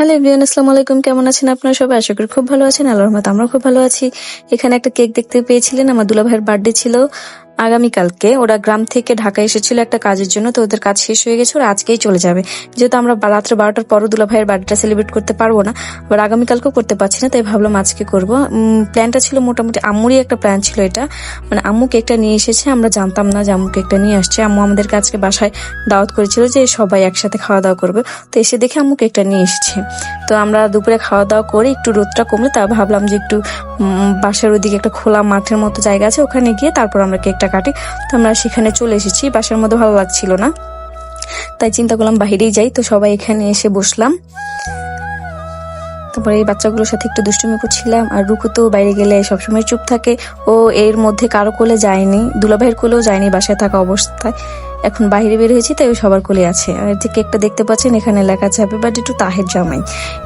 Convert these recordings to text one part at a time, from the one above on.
Hello everyone, আসসালামু আলাইকুম। কেমন আছেন আপনারা সবাই? আশা করি খুব ভালো আছেন। আল্লাহর রহমত আমরা খুব ভালো আছি। এখানে একটা কেক দেখতে পেয়েছিলেন। আমার দুলাভাইয়ের বার্থডে ছিল। আগামীকালকে ওরা গ্রাম থেকে ঢাকা এসেছিল একটা কাজের জন্য, তো ওদের কাজ শেষ হয়ে গেছে, ওরা আজকেই চলে যাবে। যেহেতু আমরা রাত্রে বারোটার পরও দুলা ভাইয়ের বার্থডেটা সেলিব্রেট করতে পারব না, আবার আগামীকালকেও করতে পারছি না, তাই ভাবলাম আজকে করব। প্ল্যানটা ছিল মোটামুটি আম্মুরই একটা প্ল্যান ছিল এটা। মানে আম্মু কেকটা নিয়ে এসেছে, আমরা জানতাম না যে আম্মু কেকটা নিয়ে আসছে। আম্মু আমাদেরকে আজকে বাসায় দাওয়াত করেছিল যে সবাই একসাথে খাওয়া দাওয়া করবে। তো এসে দেখে আম্মু কেকটা নিয়ে এসেছে। তো আমরা দুপুরে খাওয়া দাওয়া করে একটু রোদটা কমলে, তা ভাবলাম যে একটু বাসার ওদিকে একটা খোলা মাঠের মতো জায়গা আছে, ওখানে গিয়ে তারপর আমরা কেকটা কাটি। তো আমরা সেখানে চলে এসেছি, বাসার মধ্যে ভালো লাগছিল না। তাই চিন্তা করলাম বাইরেই যাই, তো সবাই এখানে এসে বসলাম। তারপরে এই বাচ্চাগুলোর সাথে একটু দুষ্টুমি করছিলাম, আর রুকু তো বাইরে গেলে সবসময় চুপ থাকে। ও এর মধ্যে কারও কোলে যায়নি, দুলাভাইয়ের কোলেও যায়নি বাসায় থাকা অবস্থায়। এখন বাইরে বের হয়েছি, তাই সবার কোলে আছে। আর যে কেকটা দেখতে পাচ্ছেন, এখানে লেখা আছে হ্যাপি বার্থডে টু তাহের জামাই।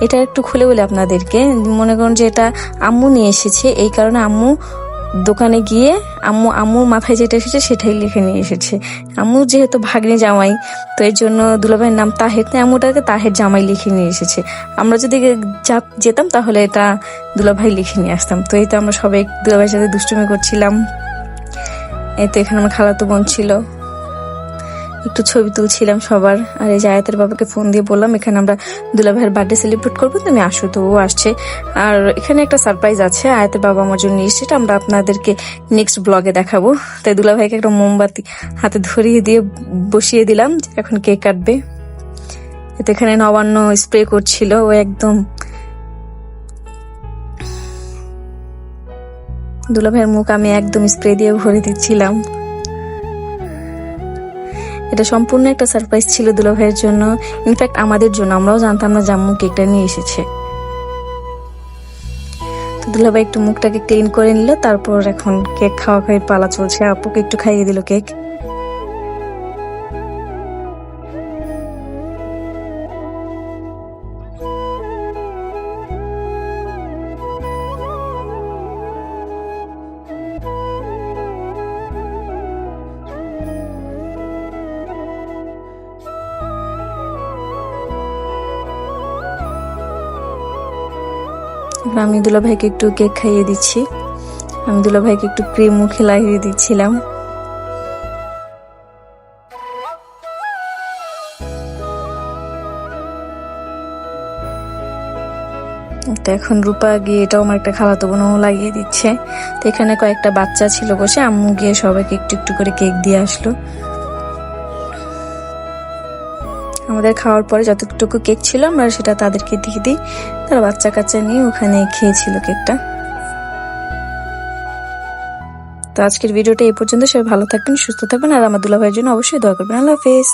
এটা একটু খুলে বলে আপনাদেরকে। মনে করুন যে এটা আম্মু নিয়ে এসেছে, এই কারণে আম্মু দোকানে গিয়ে আম্মু, আম্মুর মাথায় যেটা এসেছে, সেটাই লিখে নিয়ে এসেছে। আম্মু যেহেতু ভাগ্নে জামাই, তো এর জন্য দুলাভাইয়ের নাম তাহের, তাই আম্মুটাকে তাহের জামাই লিখে নিয়ে এসেছে। আমরা যদি যেতাম, তাহলে এটা দুলাভাই লিখে নিয়ে আসতাম। তো এই তো আমরা সবাই দুলাভাইয়ের সাথে দুষ্টুমি করছিলাম। এই তো এখানে আমার খালাতো বোন ছিল। একটু ছবি তুলছিলাম সবার। আর এই যে আয়াতের বাবাকে ফোন দিয়ে বললাম, এখানে আমরা দুলা ভাইয়ের বার্থডে সেলিব্রেট করব, তুমি আসো তো, ও আসছে। আর এখানে একটা সারপ্রাইজ আছে, আয়াতের বাবা আমার জন্য নিয়ে এসেছে আমরা আপনাদেরকে নেক্সট ব্লগে দেখাবো। তাই দুলা ভাইকে একটা মোমবাতি হাতে ধরিয়ে দিয়ে বসিয়ে দিলাম এখন কেক কাটবে। এতে এখানে নবান্ন স্প্রে করছিল, ও একদম দুলা ভাইয়ের মুখ আমি একদম স্প্রে দিয়ে ভরে দিচ্ছিলাম। এটা সম্পূর্ণ একটা সারপ্রাইজ ছিল দুলা ভাইয়ের জন্য ইনফ্যাক্ট আমাদের জন্য। আমরাও জানতাম না জাম্মু কেকটা নিয়ে এসেছে। দুলাভাই একটু মুখটাকে ক্লিন করে নিল, তারপর এখন কেক খাওয়া খাওয়ার পালা চলছে। আপুকে একটু খাইয়ে দিল কেক? আমি দুলা ভাইকে একটু কেক খাইয়ে দিচ্ছি। আমি দুলা ভাইকে একটু ক্রিম মুখে লাগিয়ে দিচ্ছিলাম। এখন রূপা গিয়ে এটাও আমার একটা খালাতো বোনও লাগিয়ে দিচ্ছে। তো এখানে কয়েকটা বাচ্চা ছিল বসে, আম্মু গিয়ে সবাইকে একটু একটু করে কেক দিয়ে আসলো। আমাদের খাওয়ার পরে যতটুকু কেক ছিল আমরা সেটা তাদেরকে দিয়ে দিই। তারা বাচ্চা কাচ্চা নিয়ে ওখানে খেয়েছিল কেকটা। তো আজকের ভিডিওটা এই পর্যন্ত। সবাই ভালো থাকবেন, সুস্থ থাকবেন, আর আমার দুলাভাইয়ের জন্য অবশ্যই দোয়া করবেন। আল্লাহ হাফেজ।